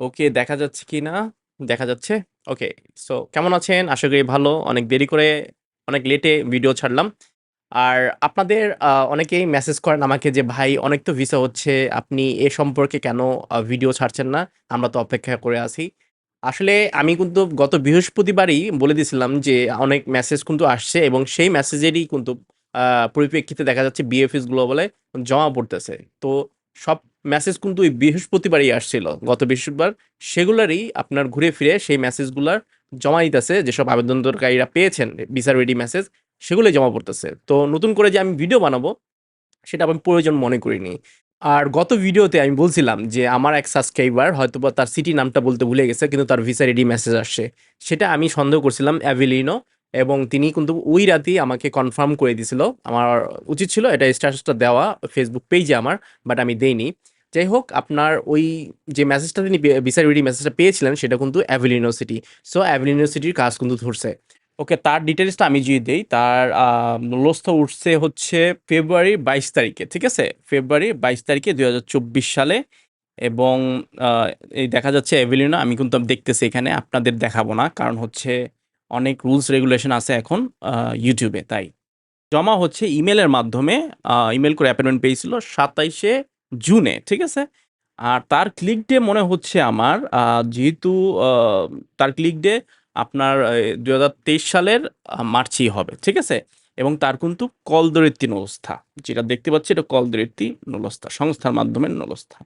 ওকে দেখা যাচ্ছে কি না? দেখা যাচ্ছে? ওকে। সো কেমন আছেন? আশা করি ভালো। অনেক দেরি করে অনেক লেটে ভিডিও ছাড়লাম। আর আপনাদের অনেকেই মেসেজ করেন আমাকে যে, "ভাই অনেক তো ভিসা হচ্ছে। আপনি এ সম্পর্কে কেন ভিডিও ছাড়ছেন না? আমরা তো অপেক্ষা করে আছি।" আসলে আমি কিন্তু গত বৃহস্পতিবারই বলে দিয়েছিলাম যে, অনেক মেসেজ কিন্তু আসছে এবং সেই মেসেজেরই কিন্তু পরিপ্রেক্ষিতে দেখা যাচ্ছে বিএফএস গ্লোবালে জমা পড়তেছে। তো সব মেসেজ কিন্তু ওই বৃহস্পতিবারই আসছিল। গত বৃহস্পতিবার। সেগুলারই আপনার ঘুরে ফিরে সেই মেসেজগুলার জমা দিতেছে যেসব আবেদনকারীরা পেয়েছেন ভিসা রেডি মেসেজ, সেগুলোই জমা পড়তেছে। তো নতুন করে যে আমি ভিডিও বানাবো, সেটা আমি প্রয়োজন মনে করিনি। আর গত ভিডিওতে আমি বলছিলাম যে, আমার এক সাবস্ক্রাইবার হয়তো বা তার সিটি নামটা বলতে ভুলে গেছে কিন্তু তার ভিসা রেডি মেসেজ আসছে। সেটা আমি সন্দেহ করছিলাম অ্যাভিলিনো এবং তিনি কিন্তু ওই রাতেই আমাকে কনফার্ম করে দিছিল। আমার উচিত ছিল এটা স্ট্যাটাসটা দেওয়া ফেসবুক পেজে আমার, বাট আমি দেইনি। যাই হোক আপনার ওই যে মেসেজটা তিনি বে ভিসা রেডি মেসেজটা পেয়েছিলেন সেটা কিন্তু অ্যাভেল ইউনিভার্সিটি সো অ্যাভেল ইউনিভার্সিটির কাজ কিন্তু ধরছে। ওকে তার ডিটেলসটা আমি যদি দেই, তার মূল্যস্থ উঠছে হচ্ছে ফেব্রুয়ারি ২২ তারিখে। ঠিক আছে? ফেব্রুয়ারি ২২ তারিখে ২০২৪ সালে এবং এই দেখা যাচ্ছে অ্যাভেলিনো আমি কিন্তু আমি দেখতেছি এখানে আপনাদের দেখাবো না। কারণ হচ্ছে অনেক রুলস রেগুলেশন আছে এখন ইউটিউবে তাই। জমা হচ্ছে ইমেলের মাধ্যমে ইমেল করে অ্যাপয়েন্টমেন্ট পেয়েছিল ২৭ এ জুনে। ঠিক আছে? আর তার ক্লিক ডে মনে হচ্ছে আমার যেহেতু তার ক্লিক ডে আপনার দু ২০২৩ সালের মার্চেই হবে। ঠিক আছে? এবং তার কিন্তু কলদরিত্তি নলস্থা। যেটা দেখতে পাচ্ছি এটা কলদরিত্তি নলস্থা। সংস্থার মাধ্যমে নলস্থা।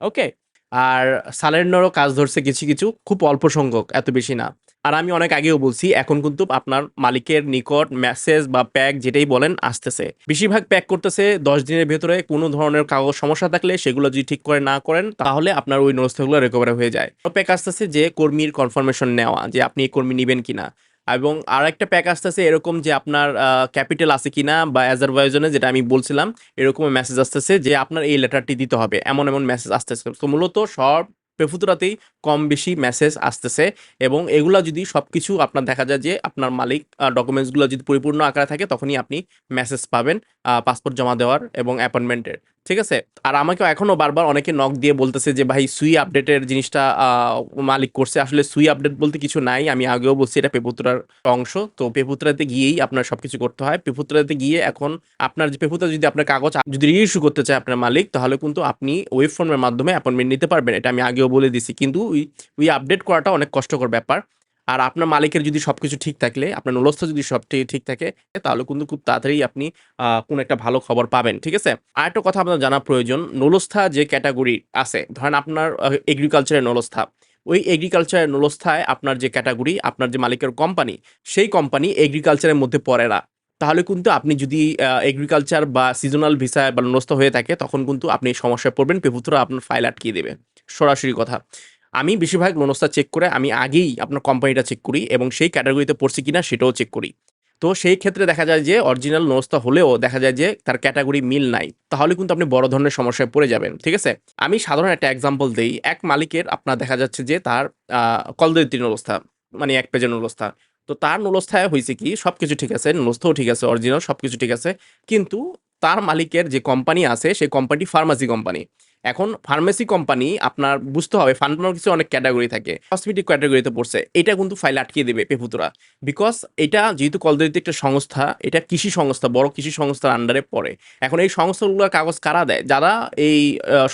ওকে? আর সালেরনরও কাজ ধরছে কিছু, কিছু। খুব অল্প সংখ্যক, এত বেশি না। আর আমি অনেক আগেও বলছি এখন কিন্তু আপনার মালিকের নিকট মেসেজ বা প্যাক যেটাই বলেন আসতেছে। বেশিরভাগ প্যাক করতেছে ১০ দিনের ভেতরে কোনো ধরনের কাগজ সমস্যা থাকলে সেগুলো যদি ঠিক করে না করেন তাহলে আপনার ওই নলস্থাগুলো রিকভারি হয়ে যায়। প্যাক আসতেছে যে কর্মীর কনফার্মেশন নেওয়া যে আপনি এই কর্মী নিবেন কিনা? এবং আরেকটা প্যাক আসতেছে এরকম যে আপনার ক্যাপিটাল আছে কিনা বা আজারবাইজানে যেটা আমি বলছিলাম এরকম মেসেজ আসতেছে যে আপনার এই লেটারটি দিতে হবে। এমন, এমন মেসেজ আসতেছে। তো মূলত সব পেফুতুরাতেই কম বেশি মেসেজ আসতেছে এবং এগুলা যদি সব কিছু আপনার দেখা যায় যে আপনার মালিক ডকুমেন্টসগুলো যদি পরিপূর্ণ আকারে থাকে তখনই আপনি মেসেজ পাবেন পাসপোর্ট জমা দেওয়ার এবং অ্যাপয়েন্টমেন্টের। ঠিক আছে? আর আমাকেও এখনও বারবার অনেকে নক দিয়ে বলতেছে যে, "ভাই সুই আপডেটের জিনিসটা মালিক করছে।" আসলে সুই আপডেট বলতে কিছু নাই। আমি আগেও বলছি এটা পেপুত্রার অংশ। তো পেপুতুরাতে গিয়েই আপনার সবকিছু করতে হয়। পেপুতুরাতে গিয়ে এখন আপনার যে পেপুতুরা যদি আপনার কাগজ যদি রিইস্যু করতে চায় আপনার মালিক তাহলে কিন্তু আপনি ওয়েব ফর্মের মাধ্যমে অ্যাপয়েন্টমেন্ট নিতে পারবেন। এটা আমি আগেও বলে দিছি। কিন্তু ওই, ওই আপডেট করাটা অনেক কষ্টকর ব্যাপার। আর আপনার মালিকের যদি সবকিছু ঠিক থাকলে, আপনার নলস্থ যদি সবটি ঠিক থাকে তাহলে কিন্তু খুব তাড়াতাড়ি আপনি কোনো একটা ভালো খবর পাবেন। ঠিক আছে? আরেকটা কথা আপনার জানা প্রয়োজন। নলস্থা যে ক্যাটাগরি আছে, ধরেন আপনার এগ্রিকালচারের নলস্থা। ওই এগ্রিকালচারের নলস্থায় আপনার যে ক্যাটাগরি আপনার যে মালিকের কোম্পানি, সেই কোম্পানি এগ্রিকালচারের মধ্যে পড়ে না। তাহলে কিন্তু আপনি যদি এগ্রিকালচার বা সিজনাল ভিসায় বা নলস্থ হয়ে থাকে তখন কিন্তু আপনি সমস্যায় পড়বেন। পেপুতুরা আপনার ফাইল আটকিয়ে দেবে। সরাসরি কথা। আমি বেশিরভাগ নলস্থা চেক করে আমি আগেই আপনার কোম্পানিটা চেক করি এবং সেই ক্যাটাগরিতে পড়ছে কিনা সেটাও চেক করি। তো সেই ক্ষেত্রে দেখা যায় যে অরিজিনাল নলস্থা হলেও দেখা যায় যে তার ক্যাটাগরি মিল নাই। তাহলে কিন্তু আপনি বড় ধরনের সমস্যায় পড়ে যাবেন। ঠিক আছে? আমি সাধারণ একটা এক্সাম্পল দেই। এক মালিকের আপনার দেখা যাচ্ছে যে তার কলদরিত্রী নলস্থা। মানে এক পেজের নলস্থা। তো তার নলস্থায় হয়েছে কি সবকিছু ঠিক আছে। নলস্থাও ঠিক আছে, অরিজিনাল সবকিছু ঠিক আছে। কিন্তু তার মালিকের যে কোম্পানি আছে সেই কোম্পানিটি ফার্মাসি কোম্পানি। এখন ফার্মেসি কোম্পানি আপনার বুঝতে হবে ফার্মাসির অনেক ক্যাটাগরি থাকে। কসমেটিক ক্যাটাগরিতে পড়ছে। এটা কিন্তু ফাইল আটকিয়ে দেবে পেপুতরা বিকজ এটা যেহেতু কলদরিত্রী একটা সংস্থা, এটা কৃষি সংস্থা, বড় কৃষি সংস্থার আন্ডারে পড়ে। এখন এই সংস্থাগুলোর কাগজ কারা দেয়? যারা এই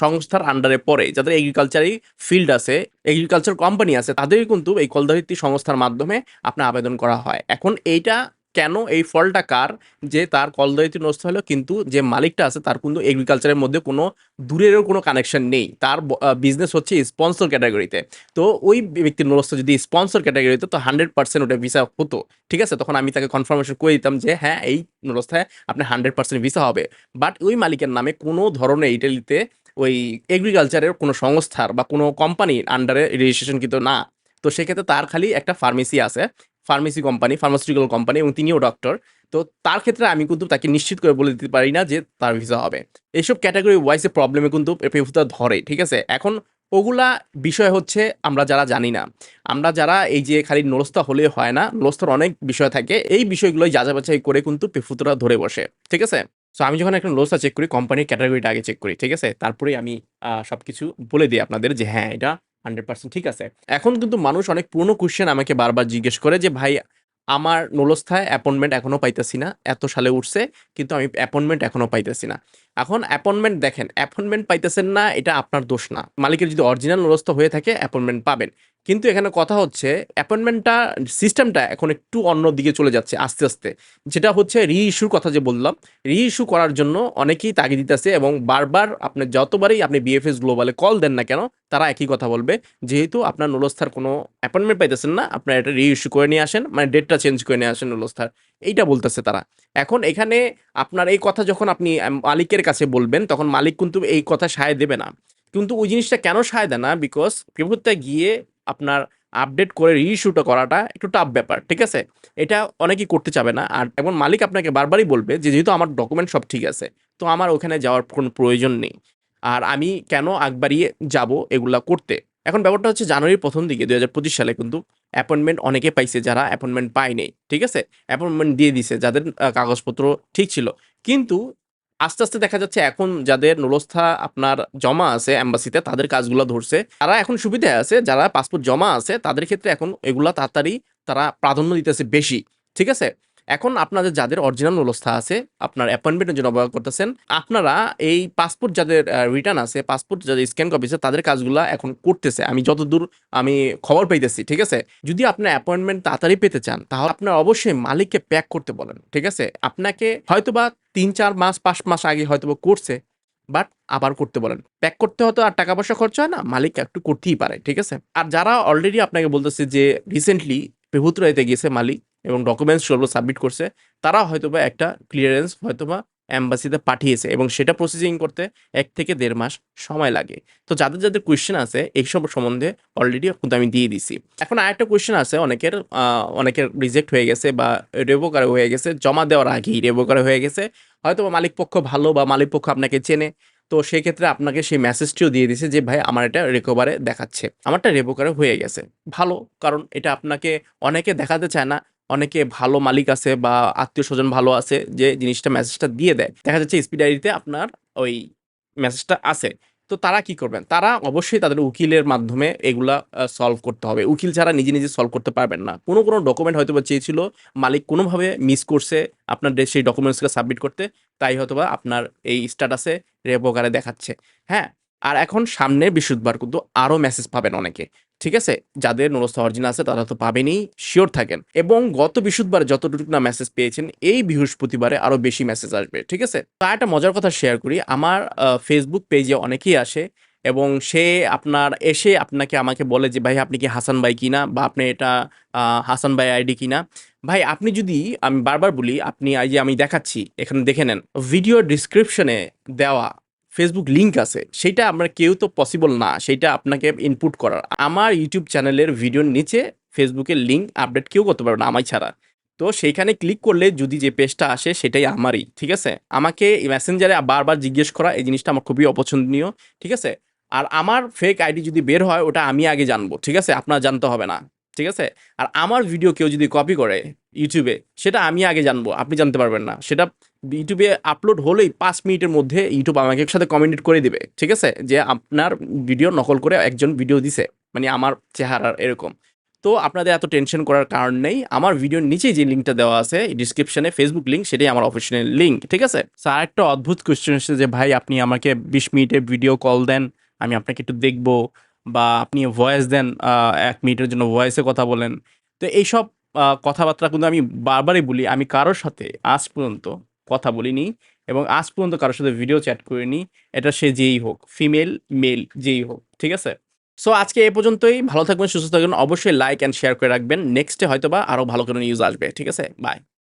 সংস্থার আন্ডারে পড়ে, যাদের এগ্রিকালচারি ফিল্ড আছে, এগ্রিকালচার কোম্পানি আছে তাদেরই কিন্তু এই কলদরিত্রী সংস্থার মাধ্যমে আপনার আবেদন করা হয়। এখন এইটা কেন এই ফলটা কার? যে তার কলদরিত্রী নলস্থা হলো কিন্তু যে মালিকটা আছে তার কিন্তু এগ্রিকালচারের মধ্যে কোনো দূরেরও কোনো কানেকশন নেই। তার বিজনেস হচ্ছে স্পন্সর ক্যাটাগরিতে তো ওই ব্যক্তির নলস্থা যদি স্পন্সর ক্যাটেগরি হতো তো 100% ওটা ভিসা হতো। ঠিক আছে? তখন আমি তাকে কনফার্মেশন করে দিতাম যে হ্যাঁ, এই নলস্থায় আপনার 100% ভিসা হবে। বাট ওই মালিকের নামে কোনো ধরনের ইটালিতে ওই এগ্রিকালচারের কোনো সংস্থার বা কোনো কোম্পানির আন্ডারে রেজিস্ট্রেশন কিন্তু না। তো সেক্ষেত্রে তার খালি একটা ফার্মেসি আছে। ফার্মেসি কোম্পানি, ফার্মাসিউটিক্যাল কোম্পানি এবং তিনিও ডক্টর। তো তার ক্ষেত্রে আমি কিন্তু তাকে নিশ্চিত করে বলে দিতে পারি না যে তার ভিসা হবে। এইসব ক্যাটেগরি ওয়াইজ প্রবলেমে কিন্তু পেপুতুরা ধরে। ঠিক আছে? এখন ওগুলা বিষয় হচ্ছে আমরা যারা জানি না। আমরা যারা এই যে খালি নলস্থা হলে হয় না, নলস্থার অনেক বিষয় থাকে। এই বিষয়গুলোই যাচাই বাছাই করে কিন্তু পেপুতুরা ধরে বসে। ঠিক আছে? সো আমি যখন একটা নলস্থা চেক করি কোম্পানির ক্যাটাগরিটা আগে চেক করি। ঠিক আছে? তারপরে আমি আ সবকিছু বলে দিই আপনাদের যে হ্যাঁ, এটা 100% ঠিক আছে। এখন কিন্তু মানুষ অনেক পুরনো কোশ্চেন আমাকে বারবার জিজ্ঞেস করে যে, "ভাই আমার নলস্থায় অ্যাপয়েন্টমেন্ট এখনও পাইতেছি না। এত সালে উঠছে কিন্তু আমি অ্যাপয়েন্টমেন্ট এখনও পাইতেছি না।" এখন অ্যাপয়েন্টমেন্ট দেখেন, অ্যাপয়েন্টমেন্ট পাইতেছেন না এটা আপনার দোষ না। মালিকের যদি অরিজিনাল নলস্থ হয়ে থাকে অ্যাপয়েন্টমেন্ট পাবেন। কিন্তু এখানে কথা হচ্ছে অ্যাপয়েন্টমেন্টটা সিস্টেমটা এখন একটু অন্য দিকে চলে যাচ্ছে আস্তে, আস্তে। যেটা হচ্ছে রি-ইস্যুর কথা যে বললাম, রি-ইস্যু করার জন্য অনেকেই তাগিদ দিতেছে এবং বারবার আপনি যতবারই আপনি বিএফএস গ্লোবালে কল দেন না কেন, তারা একই কথা বলবে। যেহেতু আপনার নোলস্থার কোনো অ্যাপয়েন্টমেন্ট পাইতেছেন না, আপনার এটা রি-ইস্যু করে নিয়ে আসেন। মানে ডেটটা চেঞ্জ করে নিয়ে আসেন নোলস্থার। এইটা বলতেছে তারা। এখন এখানে আপনার এই কথা যখন আপনি মালিকের কাছে বলবেন, তখন মালিক কিন্তু এই কথা সায় দেবে না। কিন্তু ওই জিনিসটা কেন সায় দেয় না? বিকজ পেপারটা গিয়ে আপনার আপডেট করে রি-ইস্যুটা করাটা একটু টাফ ব্যাপার। ঠিক আছে? এটা অনেকেই করতে চাবে না। আর এবং মালিক আপনাকে বারবারই বলবে যে, "যেহেতু আমার ডকুমেন্ট সব ঠিক আছে, তো আমার ওখানে যাওয়ার কোনো প্রয়োজন নেই। আর আমি কেন আগ বাড়িয়ে যাব এগুলা করতে?" এখন ব্যাপারটা হচ্ছে জানুয়ারির প্রথম দিকে ২০২৫ সালে কিন্তু অ্যাপয়েন্টমেন্ট অনেকে পাইছে যারা অ্যাপয়েন্টমেন্ট পায় নাই। ঠিক আছে? অ্যাপয়েন্টমেন্ট দিয়ে দিছে যাদের কাগজপত্র ঠিক ছিল। কিন্তু আস্তে, আস্তে দেখা যাচ্ছে এখন যাদের নোলস্থা আপনার জমা আছে এম্বাসিতে তাদের কাজগুলো ধরছে। তারা এখন সুবিধা আছে। যারা পাসপোর্ট জমা আছে তাদের ক্ষেত্রে এখন এগুলা তাড়াতাড়ি তারা প্রাধান্য দিতেছে বেশি। ঠিক আছে? এখন আপনাদের যাদের অরিজিনাল নোলস্থা আছে, আপনার অ্যাপয়েন্টমেন্টের জন্য অপেক্ষা করতেছেন। আপনারা এই পাসপোর্ট যাদের রিটার্ন আছে, পাসপোর্ট যাদের স্ক্যান কপি আছে তাদের কাজগুলা এখন করতেছে। আমি যতদূর আমি খবর পাইতেছি। ঠিক আছে? যদি আপনার অ্যাপয়েন্টমেন্ট তাড়াতাড়ি পেতে চান, তাহলে আপনার অবশ্যই মালিককে প্যাক করতে বলেন। ঠিক আছে? আপনাকে হয়তোবা ৩-৪ মাস পাঁচ মাস আগে হয়তোবা করছে। বাট আবার করতে বলেন। প্যাক করতে হয়তো আর টাকা পয়সা খরচ হয় না। মালিক একটু করতেই পারে। ঠিক আছে? আর যারা অলরেডি আপনাকে বলতেছে যে রিসেন্টলি পেহুতরাইতে গিয়েছে মালিক এবং ডকুমেন্টস সবগুলো সাবমিট করছে, তারা হয়তোবা একটা ক্লিয়ারেন্স হয়তোবা এম্বাসিতে পাঠিয়েছে এবং সেটা প্রসেসিং করতে এক থেকে দেড় মাস সময় লাগে। তো যাদের, যাদের কোয়েশ্চেন আছে এইসব সম্বন্ধে অলরেডি কিন্তু আমি দিয়ে দিছি। এখন আরেকটা কোয়েশ্চেন আছে অনেকের অনেকের রিজেক্ট হয়ে গেছে বা রেভোকার হয়ে গেছে। জমা দেওয়ার আগেই রেভোকার হয়ে গেছে। হয়তোবা মালিক পক্ষ ভালো বা মালিক পক্ষ আপনাকে চেনে। তো সেক্ষেত্রে আপনাকে সেই মেসেজটিও দিয়ে দিছে যে, "ভাই আমার এটা রিকভারে দেখাচ্ছে। আমারটা রেভোকারে হয়ে গেছে।" ভালো। কারণ এটা আপনাকে অনেকে দেখাতে চায় না। অনেকে ভালো মালিক আছে বা আত্মীয় স্বজন ভালো আছে যে জিনিসটা মেসেজটা দিয়ে দেয়। দেখা যাচ্ছে স্পিড ডায়েরিতে আপনার ওই মেসেজটা আছে। তো তারা কি করবেন? তারা অবশ্যই তাদের উকিলের মাধ্যমে এগুলা সলভ করতে হবে। উকিল ছাড়া নিজে, নিজে সলভ করতে পারবেন না। কোনো, কোনো ডকুমেন্ট হয়তোবা চেয়েছিল, মালিক কোনোভাবে মিস করছে আপনার সেই ডকুমেন্টসগুলো সাবমিট করতে। তাই হয়তোবা আপনার এই স্ট্যাটাসে রেভোকারে দেখাচ্ছে। হ্যাঁ? আর এখন সামনে বৃহস্পতিবার কিন্তু আরও মেসেজ পাবেন অনেকে। ঠিক আছে? যাদের নোলস্থা অরিজিনাল আছে তারা তো পাবেনই, শিওর থাকেন। এবং গত বৃহস্পতিবার যতটুকু না মেসেজ পেয়েছেন, এই বৃহস্পতিবারে আরও বেশি মেসেজ আসবে। ঠিক আছে? তা একটা মজার কথা শেয়ার করি। আমার ফেসবুক পেজে অনেকেই আসে এবং সে আপনার এসে আপনাকে আমাকে বলে যে, "ভাই আপনি কি হাসান ভাই কিনা? বা আপনি এটা হাসান ভাই আইডি কিনা?" ভাই আপনি যদি আমি বারবার বলি, আপনি এই যে আমি দেখাচ্ছি, এখানে দেখে নেন। ভিডিও ডিসক্রিপশনে দেওয়া ফেসবুক লিংক আছে। সেটা আমরা কেউ তো পসিবল না। সেটা আপনাকে ইনপুট করার। আমার ইউটিউব চ্যানেলের ভিডিওর নিচে ফেসবুকের লিংক আপডেট কেউ করতে পারবে না, আমায় ছাড়া। তো সেইখানে ক্লিক করলে যদি যে পেজটা আসে, সেটাই আমারই। ঠিক আছে? আমাকে মেসেঞ্জারে বারবার জিজ্ঞেস করা, এই জিনিসটা আমার খুবই অপছন্দনীয়। ঠিক আছে? আর আমার ফেক আইডি যদি বের হয়, ওটা আমি আগে জানব। ঠিক আছে? আপনার জানতে হবে না। ঠিক আছে? আর আমার ভিডিও কেউ যদি কপি করে ইউটিউবে সেটা আমি আগে জানব। আপনি জানতে পারবেন না। সেটা ইউটিউবে আপলোড হলেই পাঁচ মিনিটের মধ্যে ইউটিউব আমাকে সাথে কমেন্ট করে দিবে। ঠিক আছে? যে আপনার ভিডিও নকল করে একজন ভিডিও দিছে। মানে আমার চেহারার এরকম। তো আপনাদের এত টেনশন করার কারণ নেই। আমার ভিডিওর নিচেই যে লিঙ্কটা দেওয়া আছে ডেসক্রিপশনে ফেসবুক লিঙ্ক সেটাই আমার অফিসিয়াল লিঙ্ক ঠিক আছে? স্যার একটা অদ্ভুত কোয়েশ্চেন এসেছে যে, "ভাই আপনি আমাকে ২০ মিনিটের ভিডিও কল দেন। আমি আপনাকে একটু দেখব বা আপনি ভয়েস দেন এক মিনিটের জন্য ভয়েসে কথা বলেন।" তো এইসব কথাবার্তা কিন্তু আমি বারবারই বলি। আমি কারোর সাথে আজ পর্যন্ত কথা বলিনি এবং আজ পর্যন্ত কারোর সাথে ভিডিও চ্যাট করিনি। এটা সে যেই হোক। ফিমেল, মেল যেই হোক। ঠিক আছে? সো আজকে এ পর্যন্তই। ভালো থাকবেন, সুস্থ থাকবেন। অবশ্যই লাইক অ্যান্ড শেয়ার করে রাখবেন। নেক্সটে হয়তো বা আরও ভালো কোনো নিউজ আসবে। ঠিক আছে? বাই।